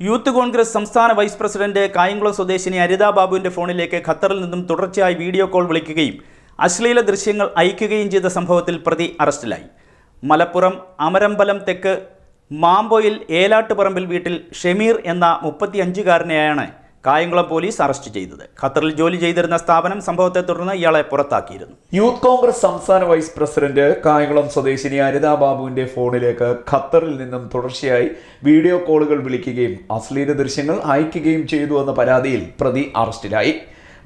Youth Congress സംസ്ഥാന vice president Kayamkulam സ്വദേശിനി അരിത ബാബുവിന്റെ ഫോണിലേക്ക് ഖത്തറിൽ നിന്നും തുടർച്ചയായി വീഡിയോ കോൾ വിളിക്കുകയും അശ്ലീല ദൃശ്യങ്ങൾ അയക്കുകയും ചെയ്ത സംഭവത്തിൽ പ്രതി അറസ്റ്റിലായി. മലപ്പുറം അമരമ്പലം തെക്ക് മാമ്പോയിൽ ഏലാട്ടുപറമ്പിൽ വീട്ടിൽ ഷമീർ എന്ന മുപ്പത്തിയഞ്ചുകാരനെയാണ് കായംകുളം പോലീസ് അറസ്റ്റ് ചെയ്തത്. ഖത്തറിൽ ജോലി ചെയ്തിരുന്ന സ്ഥാപനം സംഭവത്തെ തുടർന്ന് ഇയാളെ പുറത്താക്കിയിരുന്നു. യൂത്ത് കോൺഗ്രസ് സംസ്ഥാന വൈസ് പ്രസിഡന്റ് കായംകുളം സ്വദേശിനി അനിതാ ബാബുവിന്റെ ഫോണിലേക്ക് ഖത്തറിൽ നിന്നും തുടർച്ചയായി വീഡിയോ കോളുകൾ വിളിക്കുകയും അശ്ലീല ദൃശ്യങ്ങൾ അയക്കുകയും ചെയ്തു എന്ന പരാതിയിൽ പ്രതി അറസ്റ്റിലായി.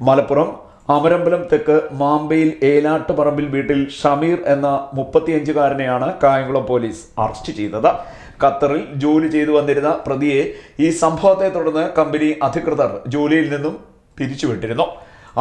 മലപ്പുറം അമരമ്പലം തെക്ക് മാമ്പയിൽ ഏലാട്ടുപറമ്പിൽ വീട്ടിൽ ഷമീർ എന്ന മുപ്പത്തിയഞ്ചുകാരനെയാണ് കായംകുളം പോലീസ് അറസ്റ്റ് ചെയ്തത്. ഖത്തറിൽ ജോലി ചെയ്തു വന്നിരുന്ന പ്രതിയെ ഈ സംഭവത്തെ തുടർന്ന് കമ്പനി അധികൃതർ ജോലിയിൽ നിന്നും പിരിച്ചുവിട്ടിരുന്നു.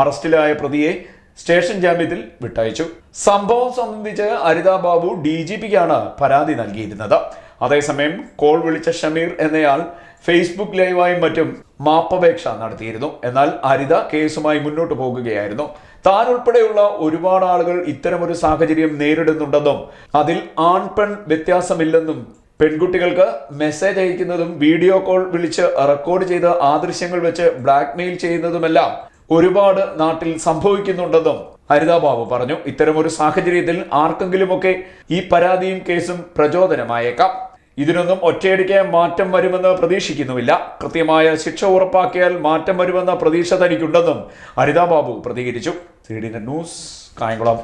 അറസ്റ്റിലായ പ്രതിയെ സ്റ്റേഷൻ ജാമ്യത്തിൽ വിട്ടയച്ചു. സംഭവം സംബന്ധിച്ച് അരിതാ ബാബു ഡി ജി പിക്കാണ് പരാതി നൽകിയിരുന്നത്. അതേസമയം കോൾ വിളിച്ച ഷമീർ എന്നയാൾ ഫേസ്ബുക്ക് ലൈവായും മറ്റും മാപ്പപേക്ഷ നടത്തിയിരുന്നു. എന്നാൽ അരിത കേസുമായി മുന്നോട്ട് പോകുകയായിരുന്നു. താൻ ഉൾപ്പെടെയുള്ള ഒരുപാട് ആളുകൾ ഇത്തരമൊരു സാഹചര്യം നേരിടുന്നുണ്ടെന്നും അതിൽ ആൺ പെൺ വ്യത്യാസമില്ലെന്നും പെൺകുട്ടികൾക്ക് മെസ്സേജ് അയക്കുന്നതും വീഡിയോ കോൾ വിളിച്ച് റെക്കോർഡ് ചെയ്ത് ആ ദൃശ്യങ്ങൾ വെച്ച് ബ്ലാക്ക്മെയിൽ ചെയ്യുന്നതുമെല്ലാം ഒരുപാട് നാട്ടിൽ സംഭവിക്കുന്നുണ്ടെന്നും ഹരിതാബാബു പറഞ്ഞു. ഇത്തരമൊരു സാഹചര്യത്തിൽ ആർക്കെങ്കിലുമൊക്കെ ഈ പരാതിയും കേസും പ്രചോദനമായേക്കാം. ഇതിനൊന്നും ഒറ്റയടിക്ക് മാറ്റം വരുമെന്ന് പ്രതീക്ഷിക്കുന്നുമില്ല. കൃത്യമായ ശിക്ഷ ഉറപ്പാക്കിയാൽ മാറ്റം വരുമെന്ന പ്രതീക്ഷ തനിക്കുണ്ടെന്നും ഹരിതാബാബു പ്രതികരിച്ചു. ന്യൂസ് കായംകുളം.